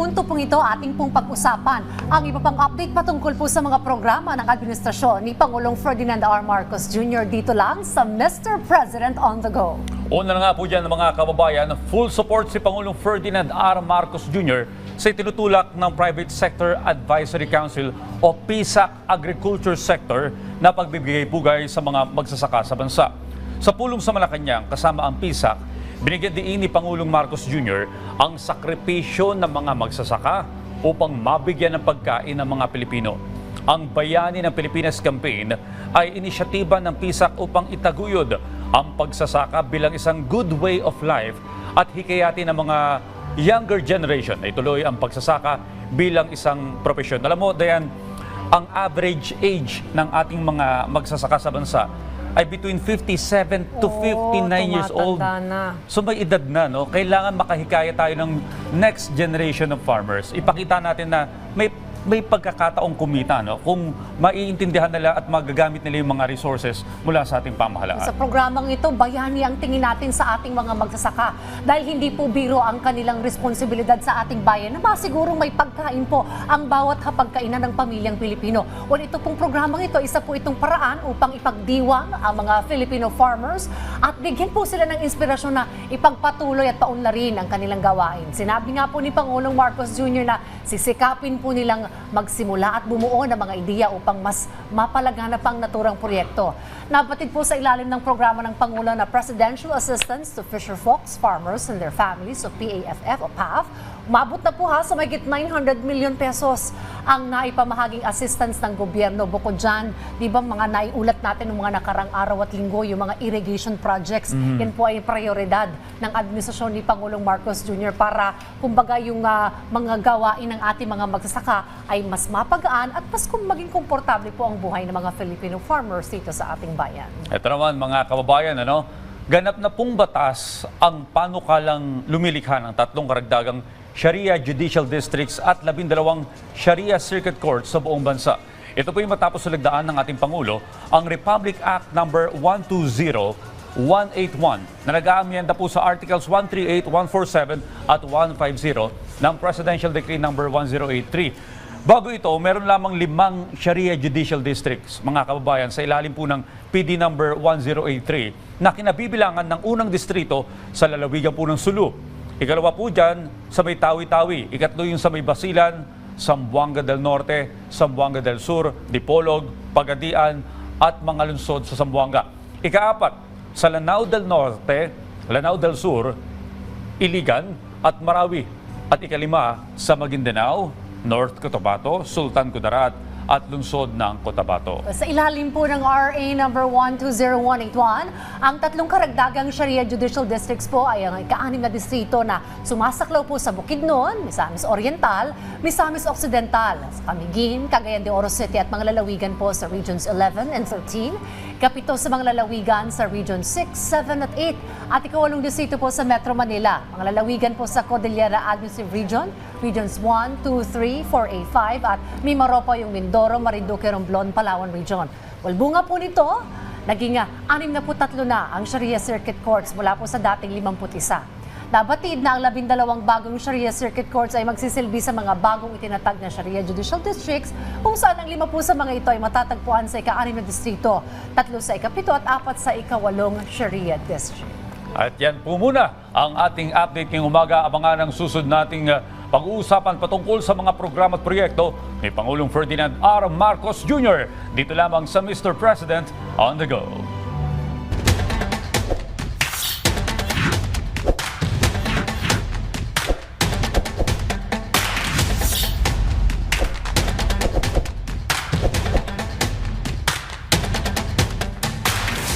Punto pong ito, ating pong pag-usapan ang iba pang update patungkol po sa mga programa ng administrasyon ni Pangulong Ferdinand R. Marcos Jr. dito lang sa Mr. President on the Go. Una na nga po dyan mga kababayan, full support si Pangulong Ferdinand R. Marcos Jr. sa itinutulak ng Private Sector Advisory Council o PSAC Agriculture Sector na pagbibigay pugay sa mga magsasaka sa bansa. Sa pulong sa Malacanang kasama ang PSAC, binigyan din ni Pangulong Marcos Jr. ang sakripisyo ng mga magsasaka upang mabigyan ng pagkain ng mga Pilipino. Ang Bayani ng Pilipinas Campaign ay inisyatiba ng PISAC upang itaguyod ang pagsasaka bilang isang good way of life at hikayati ng mga younger generation na ituloy ang pagsasaka bilang isang profesyon. Alam mo, Dayan, ang average age ng ating mga magsasaka sa bansa ay between 57 to 59 years old. tumatanda na. So may edad na, no? Kailangan makahikaya tayo ng next generation of farmers. Ipakita natin na may may pagkakataong kumita, no? Kung maiintindihan nila at magagamit nila yung mga resources mula sa ating pamahalaan. Sa programang ito, bayani ang tingin natin sa ating mga magsasaka dahil hindi po biro ang kanilang responsibilidad sa ating bayan na masigurong may pagkain po ang bawat hapagkainan ng pamilyang Pilipino. Well, ito pong programang ito, isa po itong paraan upang ipagdiwang ang mga Filipino farmers at bigyan po sila ng inspirasyon na ipagpatuloy at paunlarin ang kanilang gawain. Sinabi nga po ni Pangulong Marcos Jr. na sisikapin po nilang magsimula at bumuo ng mga ideya upang mas mapalaganap ang naturang proyekto. Napatid po sa ilalim ng programa ng Pangulo na Presidential Assistance to Fisher Folks, Farmers and Their Families o PAFF o PAF. Umabot na po ha sa mahigit 900 million pesos ang naipamahaging assistance ng gobyerno. Bukod dyan, di ba mga naiulat natin ng mga nakarang araw at linggo, yung mga irrigation projects, yan po ay prioridad ng administrasyon ni Pangulong Marcos Jr. para kumbaga yung ah, mga gawain ng ating mga magsasaka ay mas mapagaan at mas kung maging komportable po ang buhay ng mga Filipino farmers dito sa ating bayan. Ito naman mga kababayan, ano, ganap na pong batas ang panukalang lumilikha ng tatlong karagdagang Sharia Judicial Districts at labindalawang Sharia Circuit Courts sa buong bansa. Ito po yung matapos sulagdaan ng ating Pangulo, ang Republic Act number 120181 na nag-aamyenda po sa Articles 138, 147 at 150 ng Presidential Decree number 1083. Bago ito, meron lamang limang Sharia Judicial Districts, mga kababayan, sa ilalim po ng PD number 1083 na kinabibilangan ng unang distrito sa lalawigan po ng Sulu. Ikalawa po dyan sa may Tawi-Tawi. Ikatlo yung sa may Basilan, Sambuanga del Norte, Sambuanga del Sur, Dipolog, Pagadian at mga lungsod sa Sambuanga. Ikaapat, sa Lanao del Norte, Lanao del Sur, Iligan at Marawi. At ikalima sa Maguindanao, North Cotabato, Sultan Kudarat at lungsod ng Cotabato. Sa ilalim po ng RA number 120181, ang tatlong karagdagang Sharia Judicial Districts po ay ang ika-anim na distrito na sumasaklaw po sa Bukidnon, Misamis Oriental, Misamis Occidental, sa Camiguin, Cagayan de Oro City at mga lalawigan po sa Regions 11 and 13, kapito sa mga lalawigan sa Region 6, 7 at 8, at ikawalong distrito po sa Metro Manila, mga lalawigan po sa Cordillera Administrative Region, Regions 1, 2, 3, 4, 8, 5 at Mimaropa yung Mindoro, Marinduque, Romblon, Palawan Region. Well, bunga po nito, naging ah, 63 na ang Sharia Circuit Courts mula po sa dating 51. Nabatid na ang labindalawang bagong Sharia Circuit Courts ay magsisilbi sa mga bagong itinatag na Sharia Judicial Districts kung saan ang lima po sa mga ito ay matatagpuan sa ika-anim na distrito, tatlo sa ikapito at apat sa ikawalong Sharia District. At yan po muna ang ating update ngayong umaga. Abangan ang susunod nating uh, pag-uusapan patungkol sa mga programa at proyekto ni Pangulong Ferdinand R. Marcos Jr. Dito lamang sa Mr. President on the Go.